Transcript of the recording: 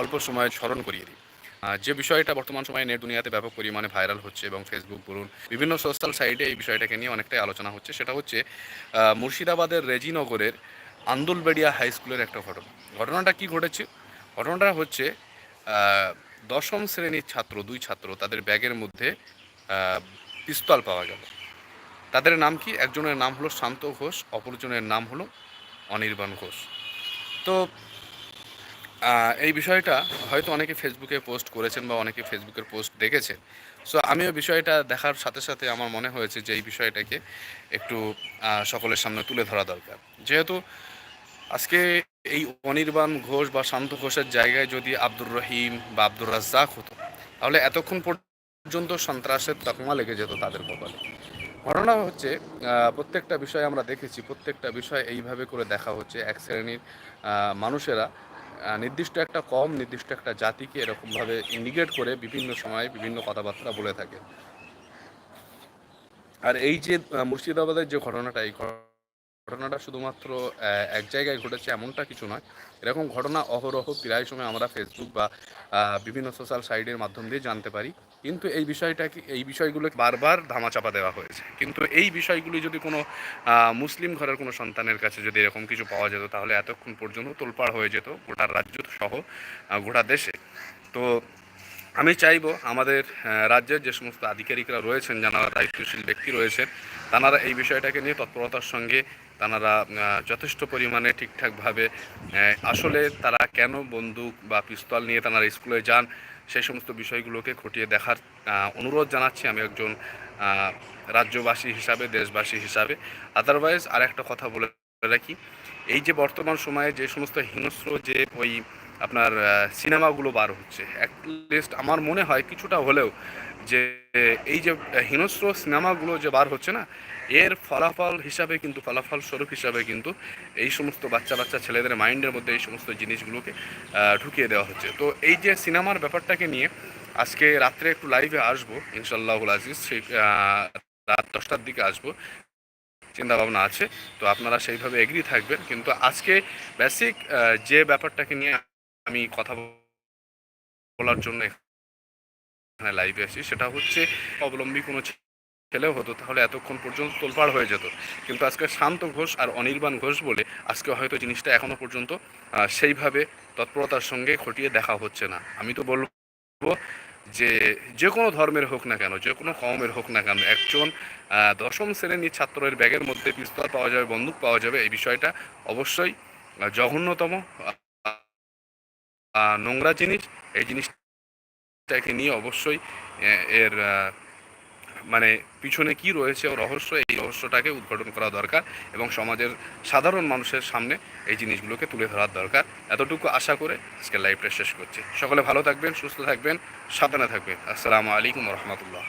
অল্প সময়ে স্মরণ করিয়ে দিই। যে বিষয়টা বর্তমান সময়ে নেট দুনিয়াতে ব্যাপক পরিমাণে ভাইরাল হচ্ছে এবং ফেসবুক বলুন, বিভিন্ন সোশ্যাল সাইটে এই বিষয়টাকে নিয়ে অনেকটাই আলোচনা হচ্ছে। সেটা হচ্ছে মুর্শিদাবাদের রেজিনগরের আন্দুলবেড়িয়া হাই স্কুলের একটা ঘটনা। ঘটনাটা কি ঘটেছে? ঘটনাটা হচ্ছে দশম শ্রেণির ছাত্র, দুই ছাত্র তাদের ব্যাগের মধ্যে পিস্তল পাওয়া গেল। তাদের নাম কি? একজনের নাম হলো শান্ত ঘোষ, অপরজনের নাম হলো অনির্বাণ ঘোষ। তো এই বিষয়টা হয়তো অনেকে ফেসবুকে পোস্ট করেছেন বা অনেকে ফেসবুকের পোস্ট দেখেছেন। সো আমিও বিষয়টা দেখার সাথে সাথে আমার মনে হয়েছে যে এই বিষয়টাকে একটু সকলের সামনে তুলে ধরা দরকার। যেহেতু আজকে এই অনির্বাণ ঘোষ বা শান্ত ঘোষের জায়গায় যদি আব্দুর রহিম বা আব্দুর রাজ্জাক হতো, তাহলে এতক্ষণ পর্যন্ত সন্ত্রাসের তকমা লেগে যেত তাদের কপালে। ঘটনা হচ্ছে প্রত্যেকটা বিষয় আমরা দেখেছি, প্রত্যেকটা বিষয় এইভাবে করে দেখা হচ্ছে। এক শ্রেণির মানুষেরা নির্দিষ্ট একটা কম, নির্দিষ্ট একটা জাতিকে এরকমভাবে ইন্ডিকেট করে বিভিন্ন সময় বিভিন্ন কথাবার্তা বলে থাকে। আর এই যে মুর্শিদাবাদের যে ঘটনাটা, এই ঘটনাটা শুধুমাত্র এক জায়গায় ঘটেছে এমনটা কিছু নয়। এরকম ঘটনা অহরহ প্রায় সময় আমরা ফেসবুক বা বিভিন্ন সোশ্যাল সাইটের মাধ্যম দিয়ে জানতে পারি। কিন্তু এই বিষয়টাকে এই বিষয়গুলো বারবার ধামাচাপা দেওয়া হয়েছে। কিন্তু এই বিষয়গুলি যদি কোনো মুসলিম ঘরের কোনো সন্তানের কাছে যদি এরকম কিছু পাওয়া যেত, তাহলে এতক্ষণ পর্যন্ত তোলপাড় হয়ে যেত গোটা রাজ্য সহ গোটা দেশে। তো আমি চাইব আমাদের রাজ্যের যে সমস্ত আধিকারিকরা রয়েছেন, যারা দায়িত্বশীল ব্যক্তি রয়েছেন, তারা এই বিষয়টাকে নিয়ে তৎপরতার সঙ্গে তারা যথেষ্ট পরিমাণে ঠিকঠাকভাবে আসলে তারা কেন বন্দুক বা পিস্তল নিয়ে তারা স্কুলে যান, সেই সমস্ত বিষয়গুলোকে খটিয়ে দেখার অনুরোধ জানাচ্ছি আমি একজন রাজ্যবাসী হিসাবে, দেশবাসী হিসাবে। আদারওয়াইজ আর একটা কথা বলে রাখি, এই যে বর্তমান সময়ে যে সমস্ত হিংস্র যে ওই আপনার সিনেমাগুলো বার হচ্ছে অ্যাটলিস্ট আমার মনে হয় কিছুটা হলেও যে এই যে হিংস্র সিনেমাগুলো যে বার হচ্ছে না, এর ফলাফল হিসাবে কিন্তু, ফলাফল স্বরূপ হিসাবে কিন্তু এই সমস্ত বাচ্চা বাচ্চা ছেলেদের মাইন্ডের মধ্যে এই সমস্ত জিনিসগুলোকে ঢুকিয়ে দেওয়া হচ্ছে। তো এই যে সিনেমার ব্যাপারটাকে নিয়ে আজকে রাত্রে একটু লাইভে আসব ইনশাল্লাহুল আজিজ, সেই রাত দশটার দিকে আসব। চিন্তা ভাবনা আছে, তো আপনারা সেইভাবে এগ্রি থাকবেন। কিন্তু আজকে বেসিক যে ব্যাপারটাকে নিয়ে আমি কথা বলার জন্য এখানে লাইভে আসি, সেটা হচ্ছে অবলম্বী কোনো ছেলেও হতো, তাহলে এতক্ষণ পর্যন্ত তোলপাড় হয়ে যেত। কিন্তু আজকে শান্ত ঘোষ আর অনির্বাণ ঘোষ বলে আজকে হয়তো জিনিসটা এখনও পর্যন্ত সেইভাবে তৎপরতার সঙ্গে খটিয়ে দেখা হচ্ছে না। আমি তো বলব যে যে কোনো ধর্মের হোক না কেন, যে কোনো কমের হোক না কেন, একজন দশম শ্রেণির ছাত্রের ব্যাগের মধ্যে পিস্তল পাওয়া যাবে, বন্দুক পাওয়া যাবে, এই বিষয়টা অবশ্যই জঘন্যতম। নোংরা জিনিস, এই জিনিসটাকে নিয়ে অবশ্যই এর মানে পিছনে কি রয়েছে ও রহস্য, এই রহস্যটাকে উদ্ঘাটন করা দরকার এবং সমাজের সাধারণ মানুষের সামনে এই জিনিসগুলোকে তুলে ধরার দরকার। এতটুকু আশা করে আজকে লাইভটা শেষ করছি। সকলে ভালো থাকবেন, সুস্থ থাকবেন, সাবধানে থাকবেন। আসসালামু আলাইকুম রহমতুল্লাহ।